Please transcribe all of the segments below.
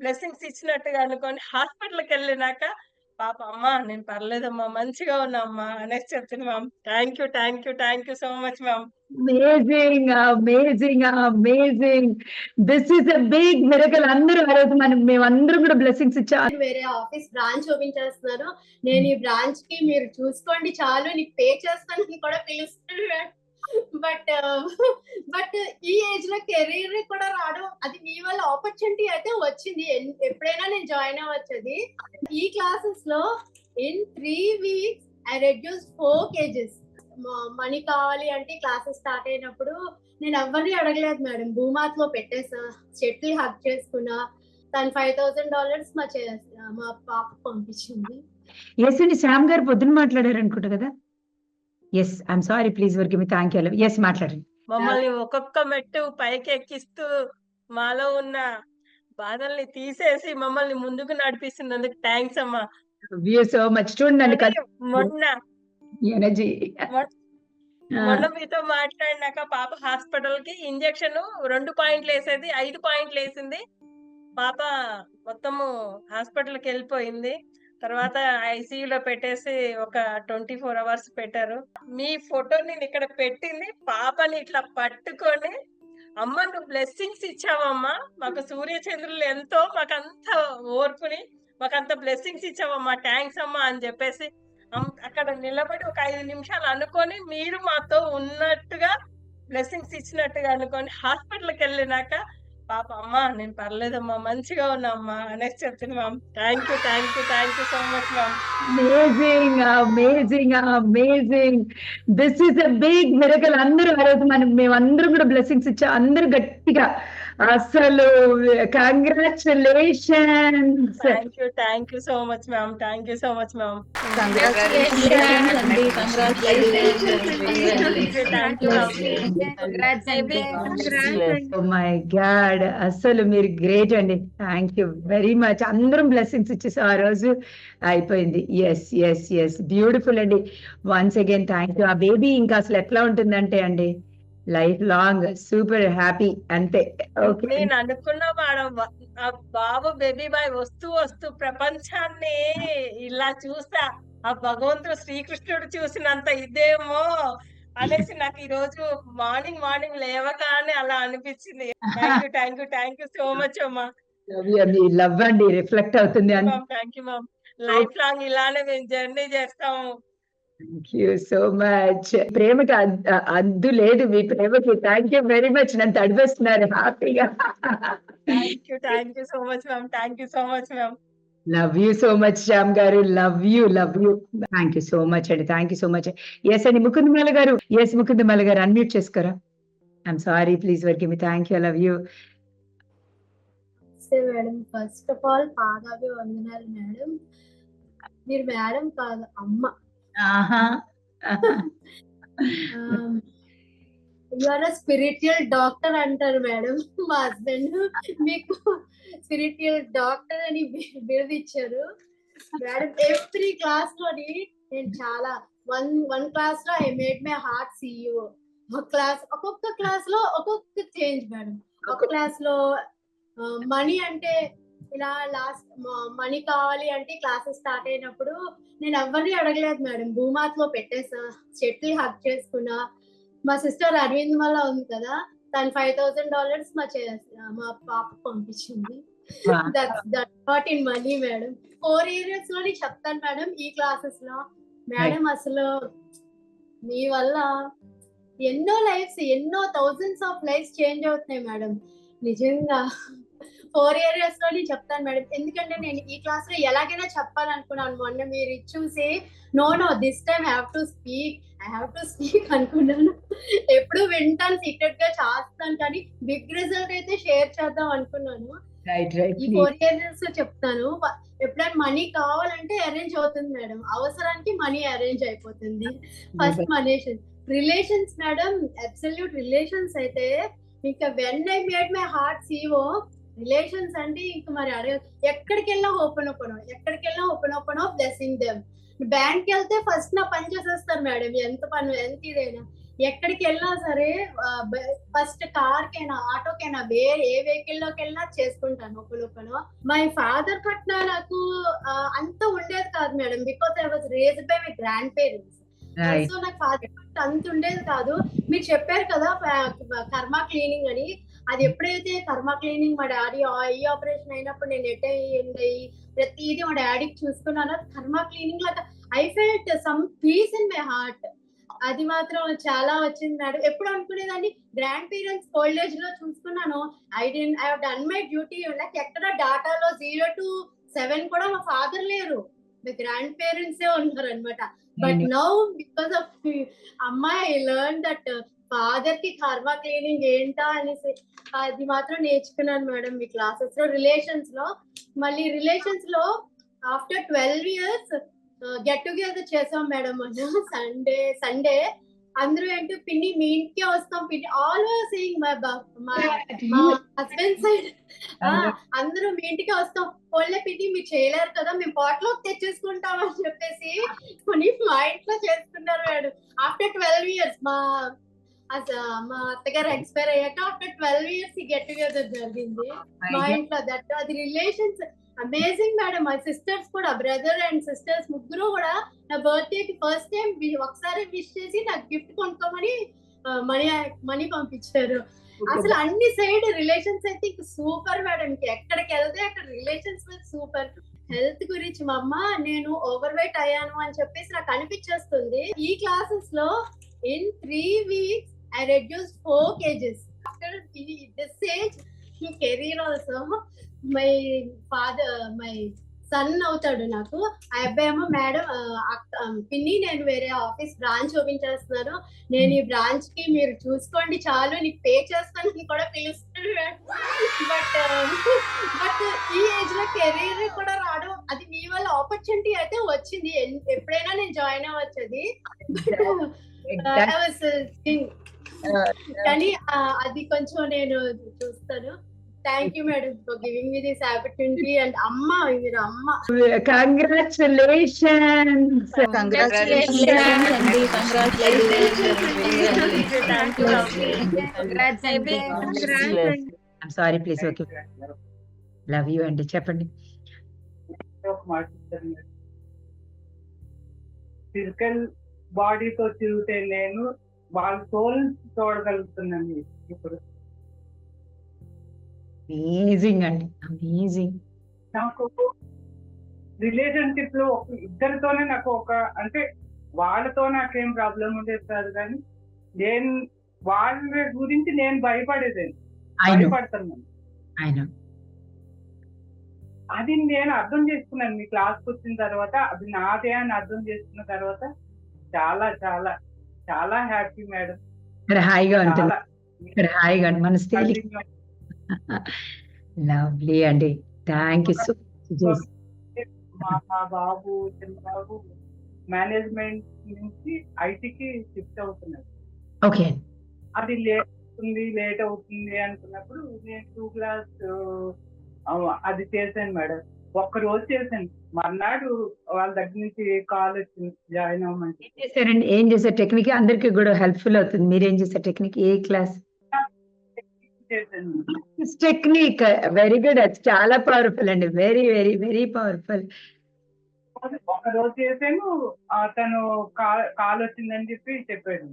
Blessings ఇచ్చినట్టుగా అనుకోని హాస్పిటల్‌కి వెళ్ళినాక పాప అమ్మా నేను పర్లేదమ్మా మంచిగా ఉన్నా అమ్మా అనేసి చెప్తుంది ma'am. Thank you, thank you, thank you so much ma'am. Amazing! Amazing! Amazing! This is a big miracle అందరూ ఆ రోజు మనం మేమందరం కూడా బ్లెస్సింగ్స్ ఇచ్చా వేరే ఆఫీస్ బ్రాంచ్ ఓపెన్ చేస్తున్నారు నేను ఈ బ్రాంచ్కి మీరు చూసుకోండి చాలు నీకు పే చేస్తానని కూడా పిలుస్తున్నాడు బట్ బట్ ఈ ఏజ్లో కెరీర్ కూడా రావడం అది మీ వల్ల ఆపర్చునిటీ అయితే వచ్చింది. ఎప్పుడైనా నేను జాయిన్ అవ్వచ్చు అది. ఈ క్లాసెస్లో in three weeks I reduce four kgs. Money కావాలి అంటే క్లాసెస్ స్టార్ట్ అయినప్పుడు నేను ఎవరిని అడగలేదు మేడం. భూమాత్లో పెట్టేసా చెట్లు హక్ చేసుకున్నా తను ఫైవ్ థౌసండ్ డాలర్స్ మా చే- మా పాప పంపించింది. ఎస్ అండి శ్యామ్ గారు పొద్దున మాట్లాడారు అనుకుంటా కదా? Yes I'm sorry please forgive me thank you yes మాట్లాడండి. మమ్మల్ని ఒక్కొక్క మెట్టు పైకి ఎక్కిస్తూ మాలో ఉన్న బాధల్ని తీసేసి మమ్మల్ని ముందుకు నడిపిస్తున్నందుకు థ్యాంక్స్ అమ్మా. వ్యూ సో మచ్ చూడండి మొన్న ఎనర్జీ మొన్న మీతో మాట్లాడినాక పాప హాస్పిటల్కి ఇంజెక్షన్ రెండు పాయింట్లు వేసేది ఐదు పాయింట్లు వేసింది. పాప మొత్తము హాస్పిటల్కి వెళ్ళిపోయింది. తర్వాత ఐసీయూలో పెట్టేసి ఒక ట్వంటీ ఫోర్ అవర్స్ పెట్టారు. మీ ఫోటో నేను ఇక్కడ పెట్టింది. పాపని ఇట్లా పట్టుకొని అమ్మ నువ్వు బ్లెస్సింగ్స్ ఇచ్చావమ్మా. మాకు సూర్యచంద్రులు ఎంతో మాకంత ఓర్పుని మాకంత బ్లెస్సింగ్స్ ఇచ్చావమ్మా. థ్యాంక్స్ అమ్మా అని చెప్పేసి అక్కడ నిలబడి ఒక ఐదు నిమిషాలు అనుకొని మీరు మాతో ఉన్నట్టుగా బ్లెస్సింగ్స్ ఇచ్చినట్టుగా అనుకొని హాస్పిటల్కి వెళ్ళినాక పాప అమ్మా నేను పర్లేదమ్మా మంచిగా ఉన్నామ్మా అనేసి చెప్తుంది ma'am thank you thank you thank you so much ma'am amazing amazing amazing this is a big miracle అందరూ ఆ రోజు మనం మేమందరం కూడా బ్లెస్సింగ్స్ ఇచ్చా అందరూ గట్టిగా అసలు congratulations thank you thank you so much ma'am thank you so much ma'am my god అసలు మీరు గ్రేట్ అండి. థ్యాంక్ యూ వెరీ మచ్ అందరం బ్లెస్సింగ్స్ ఇచ్చేసాం ఆ రోజు. అయిపోయింది. ఎస్ ఎస్ ఎస్ బ్యూటిఫుల్ అండి. వన్స్ అగైన్ థ్యాంక్ యూ ఆ బేబీ ఇంకా అసలు ఎట్లా ఉంటుందంటే అండి? లైఫ్ లాంగ్ సూపర్ హ్యాపీ అంతే. ఓకే. నేను అనుకున్న మేడం బాబు బేబీ బాయ్ వస్తూ వస్తూ ప్రపంచాన్ని ఇలా చూసా. ఆ భగవంతుడు శ్రీకృష్ణుడు చూసినంత ఇదేమో అనేసి నాకు ఈ రోజు మార్నింగ్ మార్నింగ్ లేవగానే అలా అనిపించింది. Thank you thank you thank you so much అమ్మా. లవ్ అండి. రిఫ్లెక్ట్ అవుతుంది thank you ma'am life long ఇలానే మేము జర్నీ చేస్తాము. థ్యాంక్ యూ సో మచ్ ప్రేమకి అద్- అద్దు లేదు మీ ప్రేమకి. థ్యాంక్ యూ వెరీ మచ్ నన్ను తడిపేస్తున్నారు హ్యాపీగా thank you thank you so much ma'am thank you so much ma'am love you so much Shyam గారు. Love you love you thank you so much అండి. Thank you so much yes అండి ముకుందమాల గారు. Yes Mukundamala గారు unmute చేసుకోరా? I'm sorry please forgive me thank you love you madam first of all పాదాభి వందనాలు madam మీరు madam కాదు అమ్మ. స్పిరిచువల్ డాక్టర్ అంటారు మేడం మా హస్బెండ్ మీకు స్పిరిచువల్ డాక్టర్ అని బి- బిరుదు ఇచ్చారు మేడం ఎవ్రీ క్లాస్లోని నేను చాలా వన్ వన్ క్లాస్లో I made my heart CEO ఒక క్లాస్ ఒక్కొక్క క్లాస్లో ఒక్కొక్క చేంజ్ మేడం. ఒక క్లాస్లో మనీ అంటే ఇలా లాస్ట్ మనీ కావాలి అంటే క్లాసెస్ స్టార్ట్ అయినప్పుడు నేను ఎవరిని అడగలేదు మేడం. భూమాత్లో పెట్టేసా చెట్లు హక్ చేసుకున్నా. మా సిస్టర్ అరవింద్ వల్ల ఉంది కదా తను ఫైవ్ థౌసండ్ డాలర్స్ మా చే- మా పాప పంపించింది. That not in money madam. Four ఇయర్స్లో నేను చెప్తాను మేడం ఈ క్లాసెస్లో. మేడం అసలు మీ వల్ల ఎన్నో లైఫ్స్ ఎన్నో థౌజండ్స్ ఆఫ్ లైఫ్స్ చేంజ్ అవుతున్నాయి మేడం. నిజంగా. ఫోర్ ఇయర్స్లో నేను చెప్తాను మేడం. ఎందుకంటే నేను ఈ క్లాస్లో ఎలాగైనా చెప్పాలనుకున్నాను. మొన్న మీరు చూసి no no this time have to speak I have to speak అనుకున్నాను. ఎప్పుడు వింటాను సీక్రెట్గా చేస్తాను కానీ బిగ్ రిజల్ట్ అయితే షేర్ చేద్దాం అనుకున్నాను. ఈ ఫోర్ ఇయర్స్ చెప్తాను. ఎప్పుడైనా మనీ కావాలంటే అరేంజ్ అవుతుంది మేడం. అవసరానికి మనీ అరేంజ్ అయిపోతుంది. ఫస్ట్ మనేషన్ రిలేషన్స్ మేడం అబ్సల్యూట్ రిలేషన్స్ అయితే ఇంకా when I made my heart CEO relations అంటే ఇంకా మరి అడగ ఎక్కడికి వెళ్ళినా ఓపెన్ ఓపెన్ ఎక్కడికి వెళ్ళినా open open blessing them bank వెళ్తే ఫస్ట్ నా పని చేసేస్తారు మేడం ఎంత పని ఎంత ఇదైనా. ఎక్కడికి వెళ్ళినా సరే ఫస్ట్ కార్ కైనా ఆటోకైనా వేరే ఏ వెహికల్లోకి వెళ్ళినా చేసుకుంటాను ఒకరు మై ఫాదర్ పట్ల నాకు అంత ఉండేది కాదు madam because I was raise by my grand parents right so నాకు ఫాదర్ పట్ల అంత ఉండేది కాదు. మీరు చెప్పారు కదా కర్మ క్లీనింగ్ అని. అది ఎప్పుడైతే కర్మ క్లీనింగ్ మా డాడీ ఐ ఆపరేషన్ అయినప్పుడు నేను ఎట్ అయ్యి ప్రతిదీ మా డాడీకి చూసుకున్నాను. కర్మ క్లీనింగ్ లాగా I felt some peace in my heart. అది మాత్రం చాలా వచ్చింది మేడం. ఎప్పుడు అనుకునేదాన్ని? గ్రాండ్ పేరెంట్స్ ఓల్డ్ ఏజ్లో చూసుకున్నాను. ఐ డెంట్ ఐ డన్ మై డ్యూటీ. నాకు ఎక్కడ డాటాలో జీరో టు సెవెన్ కూడా మా ఫాదర్ లేరు. మీ గ్రాండ్ పేరెంట్స్ ఉన్నారు అనమాట బట్ నౌ బికాస్ ఆఫ్ అమ్మాయి లెర్న్ దట్ ఫాదర్కి కర్మ క్లీనింగ్ ఏంటా అనేసి అది మాత్రం నేర్చుకున్నాను మేడం మీ క్లాసెస్లో రిలేషన్స్లో మళ్ళీ రిలేషన్స్లో after twelve years get together చేసాం మేడం మనం సండే సండే. అందరూ ఏంటో పిన్ని మీ ఇంటికే వస్తాం పిన్ని ఆల్వేస్ సేయింగ్ మై మా హస్బెండ్ సైడ్. అందరూ మీ ఇంటికే వస్తాం. ఓన్లే పిన్ని మీరు చేయలేరు కదా మేము పాట్లో తెచ్చేసుకుంటాం అని చెప్పేసి కొన్ని మా ఇంట్లో చేసుకున్నారు మేడం. ఆఫ్టర్ ట్వెల్వ్ ఇయర్స్ మా అస- మా అత్తగారు ఎక్స్పైర్ అయ్యాక after twelve years get together జరిగింది. మా ఇంట్లో దట్ అది రిలేషన్స్ అమేజింగ్ మేడం మా సిస్టర్స్ కూడా బ్రదర్ అండ్ సిస్టర్స్ ముగ్గురు కూడా నా బర్త్డే కి ఫస్ట్ టైం ఒకసారి విష్ చేసి నాకు గిఫ్ట్ కొనుక్కోమని మనీ మనీ పంపించారు. అసలు అన్ని సైడ్ రిలేషన్స్ అయితే ఇంక సూపర్ మేడం. ఎక్కడికి వెళ్తే అక్కడ రిలేషన్స్ సూపర్. హెల్త్ గురించి మా అమ్మ నేను ఓవర్ వెయిట్ అయ్యాను అని చెప్పేసి నాకు అనిపించేస్తుంది. ఈ క్లాసెస్లో in three weeks I reduce four kgs after this age career also my father my son అవుతాడు నాకు. ఆ అబ్బాయి ఏమో మేడం పిన్ని నేను వేరే ఆఫీస్ బ్రాంచ్ ఓపెన్ చేస్తున్నాను. నేను ఈ బ్రాంచ్కి మీరు చూసుకోండి చాలు నీకు పే చేస్తాను కూడా పిలుస్తాడు బట్ బట్ ఈ ఏజ్లో కెరీర్ కూడా రావడం అది మీ వల్ల ఆపర్చునిటీ అయితే వచ్చింది. ఎప్పుడైనా నేను జాయిన్ అవ్వచ్చు అది. కానీ అది కొంచెం నేను చూస్తాను. Thank you madam for giving me this opportunity and అమ్మ మీరు అమ్మ. కంగ్రాచులేషన్స్ అండి sorry please okay love you అండి చెప్పండి. ఫిజికల్ బాడీతో చూస్తే నేను వాళ్ళ సోల్ చూడగలుగుతున్నాను ఇప్పుడు. అమేజింగ్ అండి. అమేజింగ్ నాకు రిలేషన్షిప్లో ఇద్దరితోనే నాకు ఒక అంటే వాళ్ళతో నాకేం ప్రాబ్లం ఉండేది కాదు కానీ నేను వాళ్ళ గురించి నేను భయపడేదాన్ని. భయపడుతున్నాను అది నేను అర్థం చేసుకున్నాను. మీ క్లాస్కి వచ్చిన తర్వాత అది నాదే అని అర్థం చేసుకున్న తర్వాత చాలా చాలా చాలా హ్యాపీ మేడం. ఇక్కడ హాయిగా ఉంటుంది. ఇక్కడ హాయిగా మనసు తేలిక లవ్లీ అండి. Thank you so much. మా బాబు చిన్న బాబు మేనేజ్మెంట్ నుంచి ఐటీకి షిఫ్ట్ అవుతున్నారు. ఓకే. అది లేట్ అవుతుంది లేట్ అవుతుంది అనుకున్నప్పుడు నేను టూ క్లాస్ అది చేశాను మేడం. ఒక్క రోజు చేశాను. మర్నాడు వాళ్ళ దగ్గర నుంచి కాల్ వచ్చింది జాయిన్ అవ్వమంటే. ఏం చేశారండి? ఏం చేశారు? టెక్నిక్ అందరికీ కూడా హెల్ప్ఫుల్ అవుతుంది. మీరు ఏం చేశారు? Technique A class technique very good అది చాలా పవర్ఫుల్ అండి. వెరీ వెరీ వెరీ పవర్ఫుల్ ఒక రోజు చేశాను అతను కాల్ కాల్ వచ్చిందని చెప్పి చెప్పాడు.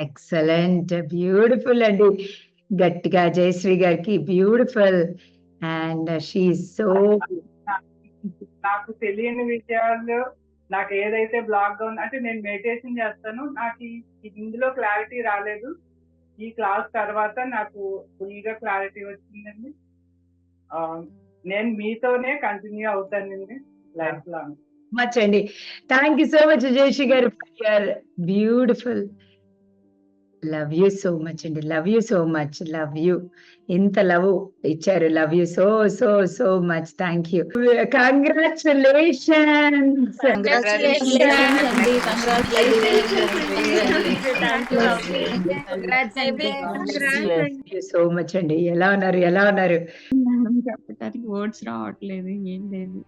ఎక్సలెంట్ బ్యూటిఫుల్ అండి. గట్టిగా జయశ్రీ గారికి బ్యూటిఫుల్ అండ్ షీ సో నాకు తెలియని విషయాలు నాకు ఏదైతే బ్లాక్గా ఉంది అంటే నేను మెడిటేషన్ చేస్తాను. నాకు ఈ- ఇందులో క్లారిటీ రాలేదు. ఈ క్లాస్ తర్వాత నాకు ఫుల్గా క్లారిటీ వచ్చిందండి నేను మీతోనే కంటిన్యూ అవుతానండి లైఫ్ లాంగ్ మచ్ అండి. Thank you so much Jayashree గారు beautiful love you so much అండి. Love you so much love you ఇంత లవ్ ఇచ్చారు. Love you so so so much thank you congratulations you so much అండి. ఎలా ఉన్నారు? ఎలా ఉన్నారు? చెప్పడానికి వర్డ్స్ రావట్లేదు. ఏం లేదు.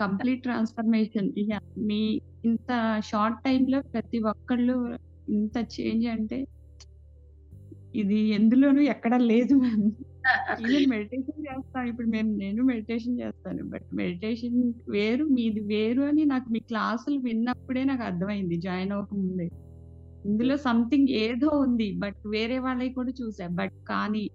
కంప్లీట్ ట్రాన్స్ఫర్మేషన్ మీ ఇంత షార్ట్ టైం లో ప్రతి ఒక్కళ్ళు ఇంత చేంజ్ అంటే ఇది ఎందులోనూ ఎక్కడ లేదు మ్యామ్. ఈవెన్ మెడిటేషన్ చేస్తాను. ఇప్పుడు మేము నేను మెడిటేషన్ చేస్తాను. బట్ మెడిటేషన్ వేరు మీది వేరు అని నాకు మీ క్లాసులు విన్నప్పుడే నాకు అర్థమైంది. జాయిన్ అవ్వకముందే. ఇందులో సంథింగ్ ఏదో ఉంది. బట్ వేరే వాళ్ళవి కూడా చూసా. బట్ కానీ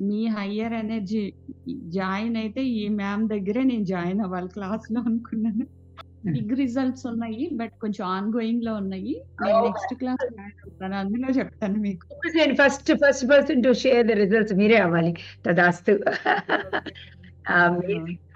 మీ హయ్యర్ ఎనర్జీ జాయిన్ అయితే ఈ మ్యామ్ దగ్గరే నేను జాయిన్ అవ్వాలి క్లాస్లో అనుకున్నాను. బిగ్ రిజల్ట్స్ ఉన్నాయి బట్ కొంచెం ఆన్ గోయింగ్లో ఉన్నాయి. నేను నెక్స్ట్ క్లాస్ అందులో చెప్తాను మీకు. First first person to share the results మీరే అవ్వాలి. తదాస్తు.